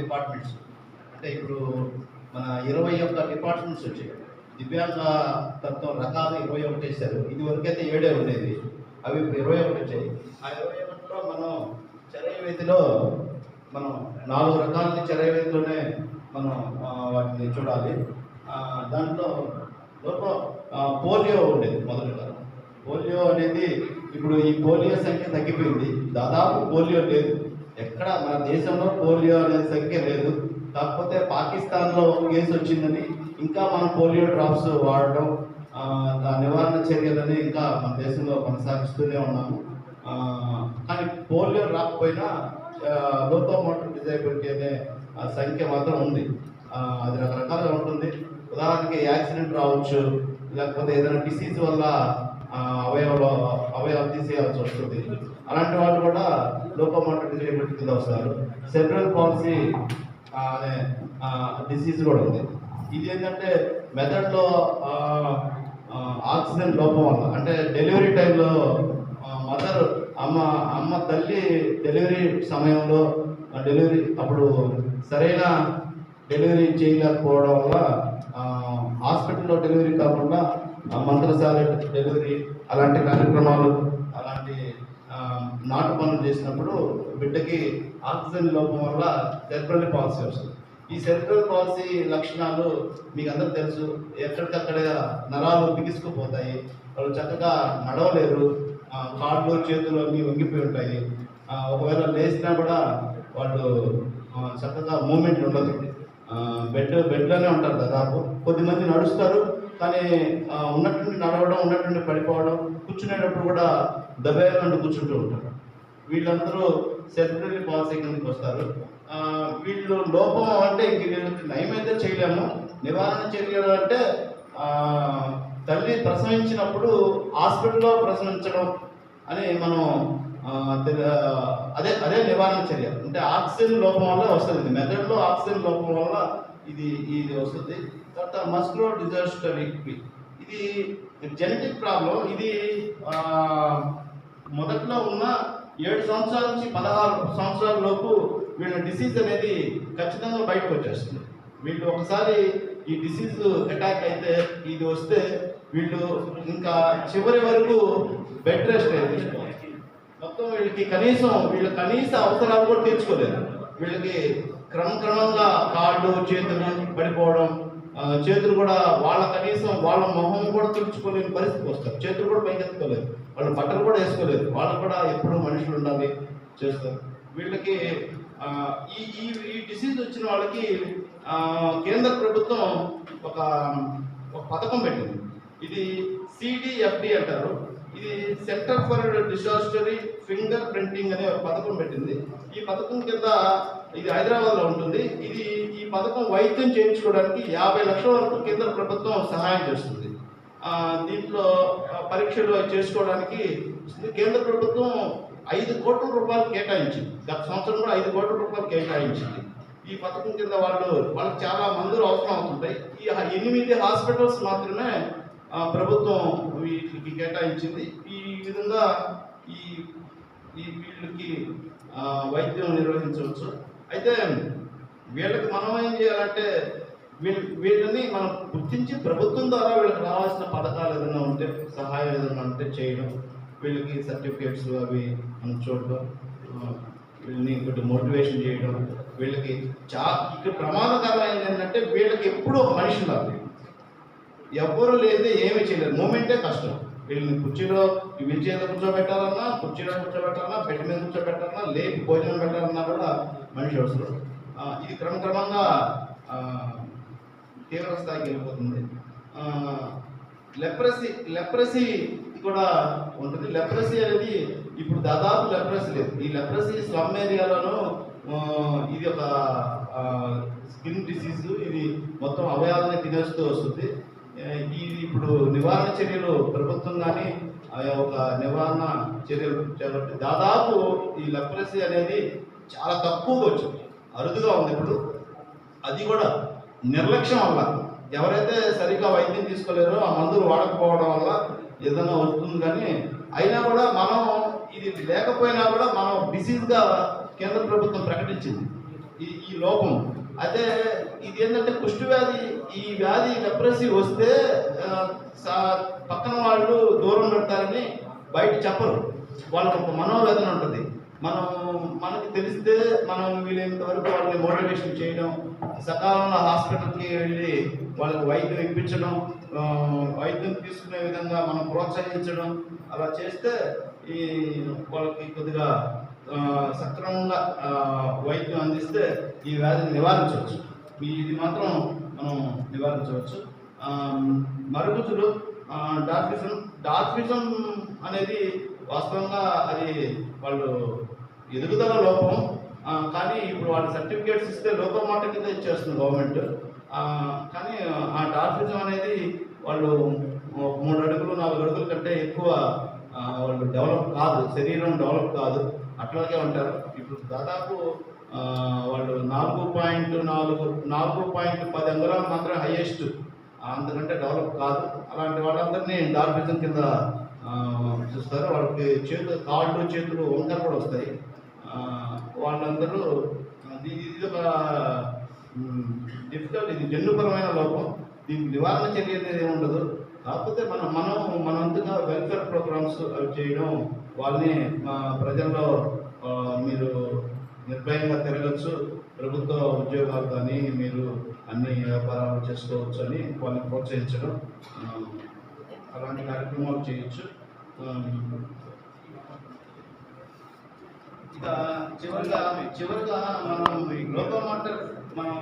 Departments. అంటే ఇప్పుడు మన ఇరవై ఒక్క డిపార్ట్మెంట్స్ వచ్చాయి. దివ్యాంగ తత్వం రకాలు ఇరవై ఒకటి వేశారు. ఇది వరకైతే ఏడే ఉండేది? అవి ఇప్పుడు ఇరవై ఒకటి వచ్చాయి. ఆ ఇరవై ఒకటిలో మనం చరయవేదిలో మనం నాలుగు రకాలని చరయవేదిలోనే మనం వాటిని చూడాలి. దాంట్లో లోపల పోలియో ఉండేది మొదటిగా పోలియో అనేది ఇప్పుడు ఈ పోలియో సంఖ్య తగ్గిపోయింది. దాదాపు పోలియో లేదు. ఎక్కడ మన దేశంలో పోలియో అనే సంఖ్య లేదు. కాకపోతే పాకిస్తాన్లో ఒక కేసు వచ్చిందని ఇంకా మనం పోలియో డ్రాప్స్ వాడడం దాని నివారణ చర్యలని ఇంకా మన దేశంలో కొనసాగిస్తూనే ఉన్నాము కానీ పోలియో రాకపోయినా లోతో మోటార్ డిజైబిలిటీ అనే ఆ, సంఖ్య మాత్రం ఉంది. అది రకరకాలుగా ఉంటుంది. ఉదాహరణకి యాక్సిడెంట్ రావచ్చు లేకపోతే ఏదైనా డిసీజ్ వల్ల అవయవ అవయవం తీసేయాల్సి వస్తుంది. అలాంటి వాళ్ళు కూడా లోకోమోటర్ డిజేబిలిటీ కింద వస్తారు. సెంట్రల్ పాలసీ అనే డిసీజ్ కూడా ఉంది. ఇది ఏంటంటే మెదడులో ఆక్సిజన్ లోపం వల్ల అంటే డెలివరీ టైంలో మదర్ అమ్మ అమ్మ తల్లి డెలివరీ సమయంలో డెలివరీ అప్పుడు సరైన డెలివరీ చేయలేకపోవడం వల్ల డెలివరీ కాకుండా మంత్రశాల డెలివరీ అలాంటి కార్యక్రమాలు అలాంటి నాటు పనులు చేసినప్పుడు బిడ్డకి ఆక్సిజన్ లోపం వల్ల సెరిబ్రల్ పాలసీ వస్తుంది. ఈ సెరిబ్రల్ పాలసీ లక్షణాలు మీకు అందరూ తెలుసు. ఎక్కడికక్కడ నరాలు బిగుసుకుపోతాయి. వాళ్ళు చక్కగా నడవలేరు. కాళ్ళు చేతులు అన్నీ వంగిపోయి ఉంటాయి. ఒకవేళ లేచినా కూడా వాళ్ళు చక్కగా మూమెంట్ ఉండదు. బెడ్ బెడ్లోనే ఉంటారు దాదాపు. కొద్దిమంది నడుస్తారు. కానీ ఉన్నటువంటి ఉన్నట్టుండి నడవడం ఉన్నట్టుండి పడిపోవడం కూర్చునేటప్పుడు కూడా దబేలంటూ కూర్చుంటూ ఉంటారు. వీళ్ళందరూ సెపరేట్లీ పాలసీ కిందకి వస్తారు. వీళ్ళు లోపం అంటే ఇంక వీళ్ళకి నయమైతే చేయలేము. నివారణ చర్యలు అంటే తల్లి ప్రసవించినప్పుడు హాస్పిటల్లో ప్రసవించడం అని మనం అదే అదే నివారణ చర్య. అంటే ఆక్సిజన్ లోపం వల్ల వస్తుంది. మెదడులో ఆక్సిజన్ లోపం వల్ల ఇది ఇది వస్తుంది. తర్వాత మస్క్రో డిజాస్టర్ ఇది జెనెటిక్ ప్రాబ్లం ఇది మొదట్లో ఉన్న ఏడు సంవత్సరాల నుంచి పదహారు సంవత్సరాల లోపు వీళ్ళ డిసీజ్ అనేది ఖచ్చితంగా బయటకు వచ్చేస్తుంది. వీళ్ళు ఒకసారి ఈ డిసీజ్ అటాక్ అయితే ఇది వస్తే వీళ్ళు ఇంకా చివరి వరకు బెడ్ రెస్ట్ తీసుకోవాలి. మొత్తం వీళ్ళకి కనీసం వీళ్ళ కనీస అవసరాలు కూడా తీర్చుకోలేదు వీళ్ళకి క్రమక్రమంగా కాళ్ళు చేతులు పడిపోవడం చేతులు కూడా వాళ్ళ కనీసం వాళ్ళ మొహం కూడా తుడుచుకోలేని పరిస్థితికి వస్తారు. చేతులు కూడా పైకెత్తుకోలేదు వాళ్ళు బట్టలు కూడా వేసుకోలేదు. వాళ్ళు కూడా ఎప్పుడూ మనుషులు ఉండాలి చేస్తారు. వీళ్ళకి ఈ ఈ ఈ డిసీజ్ వచ్చిన వాళ్ళకి కేంద్ర ప్రభుత్వం ఒక ఒక పథకం పెట్టింది. ఇది సిడిఎఫ్డి అంటారు. ఇది సెంటర్ ఫర్ డిసాస్టరీ ఫింగర్ ప్రింటింగ్ అనే ఒక పథకం పెట్టింది. ఈ పథకం కింద ఇది హైదరాబాద్లో ఉంటుంది. ఇది ఈ పథకం వైద్యం చేయించుకోవడానికి యాభై లక్షల వరకు కేంద్ర ప్రభుత్వం సహాయం చేస్తుంది. దీంట్లో పరీక్షలు చేసుకోవడానికి కేంద్ర ప్రభుత్వం ఐదు కోట్ల రూపాయలు కేటాయించింది. గత సంవత్సరం కూడా ఐదు కోట్ల రూపాయలు కేటాయించింది. ఈ పథకం కింద వాళ్ళు వాళ్ళకి చాలా మందులు అవసరం అవుతుంటాయి. ఈ ఎనిమిది హాస్పిటల్స్ మాత్రమే ప్రభుత్వం వీటికి కేటాయించింది. ఈ విధంగా ఈ ఈ వీళ్ళకి వైద్యం నిర్వహించవచ్చు. అయితే వీళ్ళకి మనం ఏం చేయాలంటే వీళ్ళ వీళ్ళని మనం గుర్తించి ప్రభుత్వం ద్వారా వీళ్ళకి రావాల్సిన పథకాలు ఏదైనా ఉంటే సహాయం ఏదైనా ఉంటే చేయడం. వీళ్ళకి సర్టిఫికేట్స్ అవి మనం చూడడం వీళ్ళని కొద్దిగా మోటివేషన్ చేయడం. వీళ్ళకి చా ఇక్కడ ప్రమాదకరమైనది ఏంటంటే వీళ్ళకి ఎప్పుడూ మనుషులు మనిషి ఎవ్వరు లేదే ఏమి చేయలేదు. మూమెంటే కష్టం. వీళ్ళని కుర్చీలో వీల్ చైర్లో కూర్చోబెట్టాలన్నా కుర్చీలో కూర్చోబెట్టాలన్నా బెడ్ మీద కూర్చోబెట్టాలన్నా లేపి భోజనం పెట్టాలన్నా కూడా మనిషి అవసరం. ఇది క్రమక్రమంగా తీవ్ర స్థాయికి వెళ్ళిపోతుంది. లెప్రసీ లెప్రసీ కూడా ఉంటుంది. లెప్రసీ అనేది ఇప్పుడు దాదాపు లెప్రసీ లేదు. ఈ లెప్రసీ స్లమ్ ఏరియాలోనూ ఇది ఒక స్కిన్ డిసీజ్ ఇది మొత్తం అవయాలని తినేస్తూ వస్తుంది. ఇది ఇప్పుడు నివారణ చర్యలు ప్రభుత్వం కానీ ఒక నివారణ చర్యలు చేపట్టి దాదాపు ఈ లెప్రసీ అనేది చాలా తక్కువగా వచ్చింది. అరుదుగా ఉంది ఇప్పుడు. అది కూడా నిర్లక్ష్యం వల్ల. ఎవరైతే సరిగ్గా వైద్యం తీసుకోలేరో ఆ మందులు వాడకపోవడం వల్ల ఏదైనా వస్తుంది కానీ అయినా కూడా మనం ఇది లేకపోయినా కూడా మనం డిసీజ్గా కేంద్ర ప్రభుత్వం ప్రకటించింది. ఈ ఈ లోపం. అయితే ఇది ఏంటంటే కుష్టి వ్యాధి ఈ వ్యాధి లెప్రసీ వస్తే సా- పక్కన వాళ్ళు దూరం పెడతారని బయట చెప్పరు. వాళ్ళకి ఒక మనోవేదన ఉంటుంది. మనం మనకి తెలిస్తే మనం వీలైనంత వరకు వాళ్ళని మోటివేషన్ చేయడం సకాలంలో హాస్పిటల్కి వెళ్ళి వాళ్ళకి వైద్యం ఇప్పించడం వైద్యం తీసుకునే విధంగా మనం ప్రోత్సహించడం అలా చేస్తే ఈ వాళ్ళకి కొద్దిగా సక్రమంగా వైద్యం అందిస్తే ఈ వ్యాధిని నివారించవచ్చు. ఇది మాత్రం మనం నివారించవచ్చు. మరుగుజులు డార్ఫిజం డార్ఫిజం అనేది వాస్తవంగా అది వాళ్ళు ఎదుగుదల లోపం కానీ ఇప్పుడు వాళ్ళ సర్టిఫికేట్స్ ఇస్తే లోపం మాట కింద ఇచ్చేస్తుంది గవర్నమెంట్. కానీ ఆ డార్ఫిజం అనేది వాళ్ళు మూడు అడుగులు నాలుగు అడుగుల కంటే ఎక్కువ వాళ్ళు డెవలప్ కాదు శరీరం డెవలప్ కాదు. అట్లాగే ఉంటారు. ఇప్పుడు దాదాపు వాళ్ళు నాలుగు పాయింట్ నాలుగు నాలుగు పాయింట్ పది అంగుళాలు మాత్రం హైయెస్ట్ అంతకంటే డెవలప్ కాదు. అలాంటి వాళ్ళందరినీ డార్ఫిజం కింద చూస్తారు. వాళ్ళకి చేతులు కాళ్ళు చేతులు వంకర కూడా వస్తాయి. వాళ్ళందరూ ఇది ఒక డిఫికల్ట్ ఇది జన్యుపరమైన లోపం. దీనికి నివారణ చర్య అనేది ఏమి ఉండదు కాకపోతే మనం మనం మనంతగా వెల్ఫేర్ ప్రోగ్రామ్స్ అవి చేయడం వాళ్ళని మా ప్రజల్లో మీరు నిర్భయంగా తిరగచ్చు. ప్రభుత్వ ఉద్యోగాలు కానీ మీరు అన్ని వ్యాపారాలు చేసుకోవచ్చు అని వాళ్ళని ప్రోత్సహించడం అలాంటి కార్యక్రమాలు చేయొచ్చు. ఇక చివరిగా చివరిగా మనం లోకల్ మాట మనం